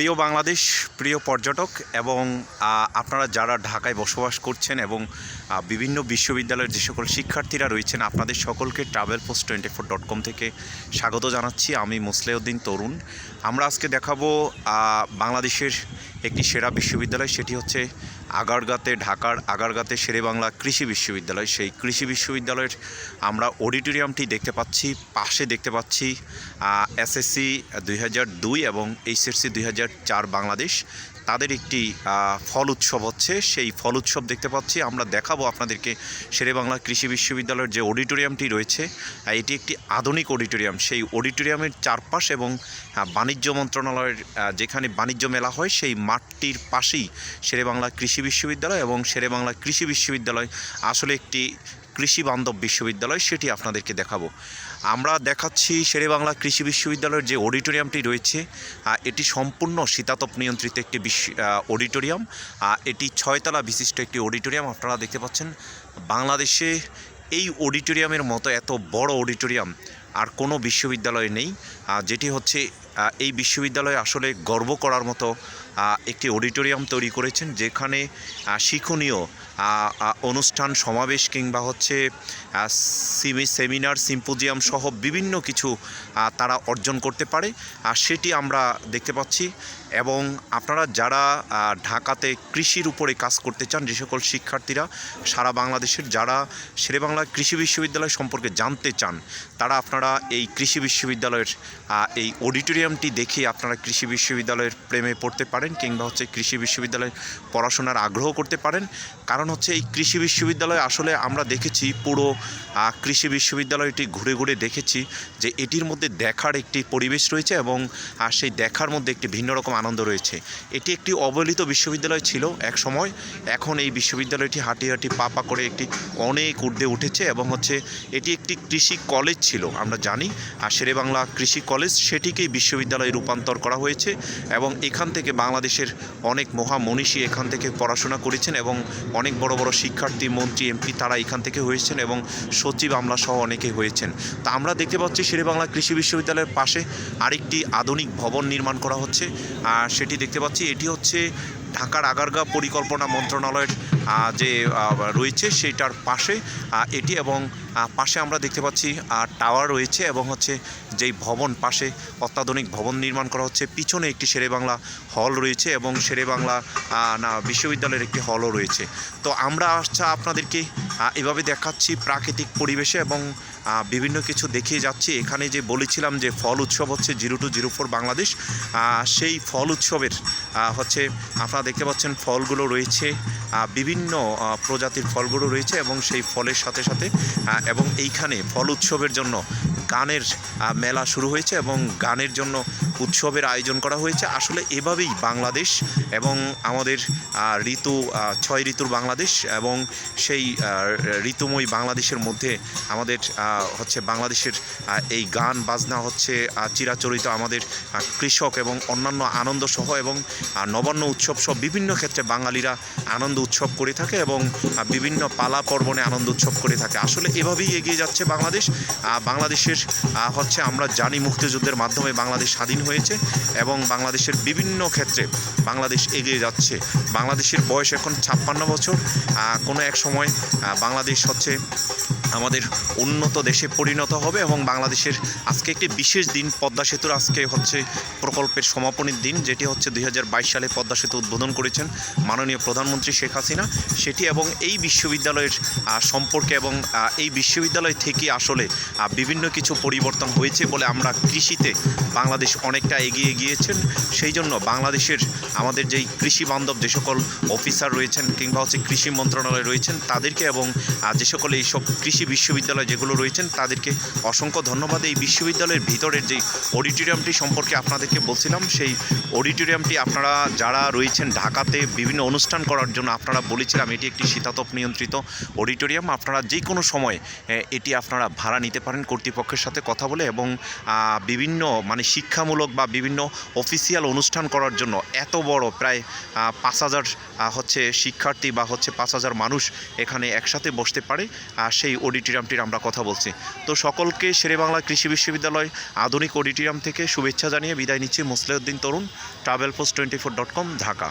প্রিয় বাংলাদেশ, প্রিয় পর্যটক এবং আপনারা যারা ঢাকায় বসবাস করছেন এবং বিভিন্ন বিশ্ববিদ্যালয়ের যে সকল শিক্ষার্থীরা রয়েছেন, আপনাদের সকলকে travel post twenty four dot com থেকে স্বাগত জানাচ্ছি। আমি মুসলেউদ্দিন তরুণ। আমরা আজকে দেখাবো বাংলাদেশের একটি সেরা বিশ্ববিদ্যালয় সেটি হচ্ছে আগারগাতে, ঢাকার আগারগাতে শেরেবাংলা কৃষি বিশ্ববিদ্যালয়। সেই কৃষি বিশ্ববিদ্যালয়ের আমরা অডিটোরিয়ামটি দেখতে পাচ্ছি, পাশে দেখতে পাচ্ছি এসএসসি দুই হাজার দুই এবং এইচএসসি দুই হাজার চার বাংলাদেশ। তাদের একটি ফল উৎসব হচ্ছে। সেই ফল উৎসব দেখতে পাচ্ছি। আমরা দেখাবো আপনাদেরকে শেরেবাংলা কৃষি বিশ্ববিদ্যালয়ের যে অডিটোরিয়ামটি রয়েছে এটি একটি আধুনিক অডিটোরিয়াম। সেই অডিটোরিয়ামের চারপাশ এবং বাণিজ্য মন্ত্রণালয়ের যেখানে বাণিজ্য মেলা হয়, সেই মাঠটির পাশেই শেরেবাংলা কৃষি বিশ্ববিদ্যালয় এবং শেরেবাংলা কৃষি বিশ্ববিদ্যালয় আসলে একটি কৃষি বান্ধব বিশ্ববিদ্যালয়, সেটি আপনাদেরকে দেখাবো। আমরা দেখাচ্ছি শেরেবাংলা কৃষি বিশ্ববিদ্যালয়ের যে অডিটোরিয়ামটি রয়েছে এটি সম্পূর্ণ শীতাতপ নিয়ন্ত্রিত একটি অডিটোরিয়াম। এটি ছয়তলা বিশিষ্ট একটি অডিটোরিয়াম, আপনারা দেখতে পাচ্ছেন। বাংলাদেশে এই অডিটোরিয়ামের মতো এত বড় অডিটোরিয়াম আর কোনো বিশ্ববিদ্যালয়ে নেই। যেটি হচ্ছে এই বিশ্ববিদ্যালয়ে আসলে গর্ব করার মতো একটি অডিটোরিয়াম তৈরি করেছেন যেখানে শিক্ষণীয় অনুষ্ঠান, সমাবেশ কিংবা হচ্ছে সিমি, সেমিনার, সিম্পোজিয়াম সহ বিভিন্ন কিছু তারা অর্জন করতে পারে। আর সেটি আমরা দেখতে পাচ্ছি। এবং আপনারা যারা ঢাকাতে কৃষির উপরে কাজ করতে চান, যে সকল শিক্ষার্থীরা, সারা বাংলাদেশের যারা শেরেবাংলা কৃষি বিশ্ববিদ্যালয় সম্পর্কে জানতে চান, তারা আপনারা এই কৃষি বিশ্ববিদ্যালয়ের এই এই অডিটোরিয়ামটি দেখে আপনারা কৃষি বিশ্ববিদ্যালয়ের প্রেমে পড়তে পারেন কিংবা হচ্ছে কৃষি বিশ্ববিদ্যালয়ে পড়াশোনার আগ্রহ করতে পারেন। কারণ হচ্ছে এই কৃষি বিশ্ববিদ্যালয় আসলে আমরা দেখেছি পুরো কৃষি বিশ্ববিদ্যালয়টি ঘুরে ঘুরে দেখেছি যে এটির মধ্যে দেখার একটি পরিবেশ রয়েছে এবং সেই দেখার মধ্যে একটি ভিন্ন রকম আনন্দ রয়েছে। এটি একটি অবহেলিত বিশ্ববিদ্যালয় ছিল এক সময়। এখন এই বিশ্ববিদ্যালয়টি হাঁটি হাঁটি পা পা করে একটি অনেক ঊর্ধ্বে উঠেছে এবং হচ্ছে এটি একটি কৃষি কলেজ ছিল, আমরা জানি। আর শেরে বাংলা কৃষি কলেজ সেটিকেই বিশ্ববিদ্যালয়ে রূপান্তর করা হয়েছে এবং এখান থেকে বাংলাদেশের অনেক মহামনীষী এখান থেকে পড়াশোনা করেছেন এবং অনেক বড় বড় শিক্ষার্থী, মন্ত্রী, এমপি তারা এখান থেকে হয়েছেন এবং সচিব আমলা সহ অনেকে হয়েছেন। তা আমরা দেখতে পাচ্ছি শেরে বাংলা কৃষি বিশ্ববিদ্যালয়ের পাশে আরেকটি আধুনিক ভবন নির্মাণ করা হচ্ছে। আর সেটি দেখতে পাচ্ছি, এটি হচ্ছে ঢাকার আগারগা পরিকল্পনা মন্ত্রণালয়ের যে রয়েছে সেটার পাশে এটি এবং পাশে আমরা দেখতে পাচ্ছি টাওয়ার রয়েছে এবং হচ্ছে যেই ভবন পাশে অত্যাধুনিক ভবন নির্মাণ করা হচ্ছে, পিছনে একটি শেরে বাংলা হল রয়েছে এবং শেরে বাংলা না, বিশ্ববিদ্যালয়ের একটি হলও রয়েছে। তো আমরা আচ্ছা আপনাদেরকে এভাবে দেখাচ্ছি প্রাকৃতিক পরিবেশে এবং বিভিন্ন কিছু দেখিয়ে যাচ্ছি। এখানে যে বলেছিলাম যে ফল উৎসব হচ্ছে zero two zero four Bangladesh সেই ফল উৎসবের হচ্ছে আপনারা দেখতে পাচ্ছেন ফলগুলো রয়েছে বিভিন্ন প্রজাতির ফলগুলো রয়েছে এবং সেই ফলের সাথে সাথে এবং এইখানে ফল উৎসবের জন্য গানের মেলা শুরু হয়েছে এবং গানের জন্য উৎসবের আয়োজন করা হয়েছে। আসলে এভাবেই বাংলাদেশ এবং আমাদের ঋতু ছয় ঋতুর বাংলাদেশ এবং সেই ঋতুময় বাংলাদেশের মধ্যে আমাদের হচ্ছে বাংলাদেশের এই গান, বাজনা হচ্ছে চিরাচরিত আমাদের কৃষক এবং অন্যান্য আনন্দ সহ এবং নবান্ন উৎসব সহ বিভিন্ন ক্ষেত্রে বাঙালিরা আনন্দ উৎসব করে থাকে এবং বিভিন্ন পালা পর্বণে আনন্দ উৎসব করে থাকে। আসলে এভাবেই এগিয়ে যাচ্ছে বাংলাদেশ। বাংলাদেশের হচ্ছে আমরা জানি মুক্তিযুদ্ধের মাধ্যমে বাংলাদেশ স্বাধীন হয়েছে এবং বাংলাদেশের বিভিন্ন ক্ষেত্রে বাংলাদেশ এগিয়ে যাচ্ছে। বাংলাদেশের বয়স এখন ছাপ্পান্ন বছর। কোনো এক সময় বাংলাদেশ হচ্ছে আমাদের উন্নত দেশে পরিণত হবে এবং বাংলাদেশের আজকে একটি বিশেষ দিন, পদ্মা সেতুর আজকে হচ্ছে প্রকল্পের সমাপনীর দিন, যেটি হচ্ছে দুই হাজার বাইশ সালে পদ্মা সেতু উদ্বোধন করেছেন মাননীয় প্রধানমন্ত্রী শেখ হাসিনা। সেটি এবং এই বিশ্ববিদ্যালয়ের সম্পর্কে এবং এই বিশ্ববিদ্যালয় থেকে আসলে বিভিন্ন কিছু পরিবর্তন হয়েছে বলে আমরা কৃষিতে বাংলাদেশ অনেকটা এগিয়ে গিয়েছেন। সেই জন্য বাংলাদেশের আমাদের যেই কৃষি বান্ধব যে সকল অফিসার রয়েছেন কিংবা হচ্ছে কৃষি মন্ত্রণালয় রয়েছেন, তাদেরকে এবং যে সকল এইসব কৃষি বিশ্ববিদ্যালয় যেগুলো রয়েছেন, তাদেরকে অসংখ্য ধন্যবাদ। এই বিশ্ববিদ্যালয়ের ভিতরের যেই অডিটোরিয়ামটি সম্পর্কে আপনাদেরকে বলছিলাম, সেই অডিটোরিয়ামটি আপনারা যারা রয়েছেন ঢাকাতে বিভিন্ন অনুষ্ঠান করার জন্য, আপনারা বলেছিলাম এটি একটি শীতাতপ নিয়ন্ত্রিত অডিটোরিয়াম। আপনারা যে কোনো সময় এটি আপনারা ভাড়া নিতে পারেন কর্তৃপক্ষের সাথে কথা বলে এবং বিভিন্ন মানে শিক্ষামূলক বা বিভিন্ন অফিসিয়াল অনুষ্ঠান করার জন্য এত বড় প্রায় পাঁচ হাজার হচ্ছে শিক্ষার্থী বা হচ্ছে পাঁচ হাজার মানুষ এখানে একসাথে বসতে পারে। সেই অডিটোরিয়ামটির আমরা কথা বলছি। তো সকলকে শেরেবাংলা কৃষি বিশ্ববিদ্যালয় আধুনিক অডিটোরিয়াম থেকে শুভেচ্ছা জানিয়ে বিদায় নিচ্ছি Musliuddin Tarun travel post twenty four dot com Dhaka.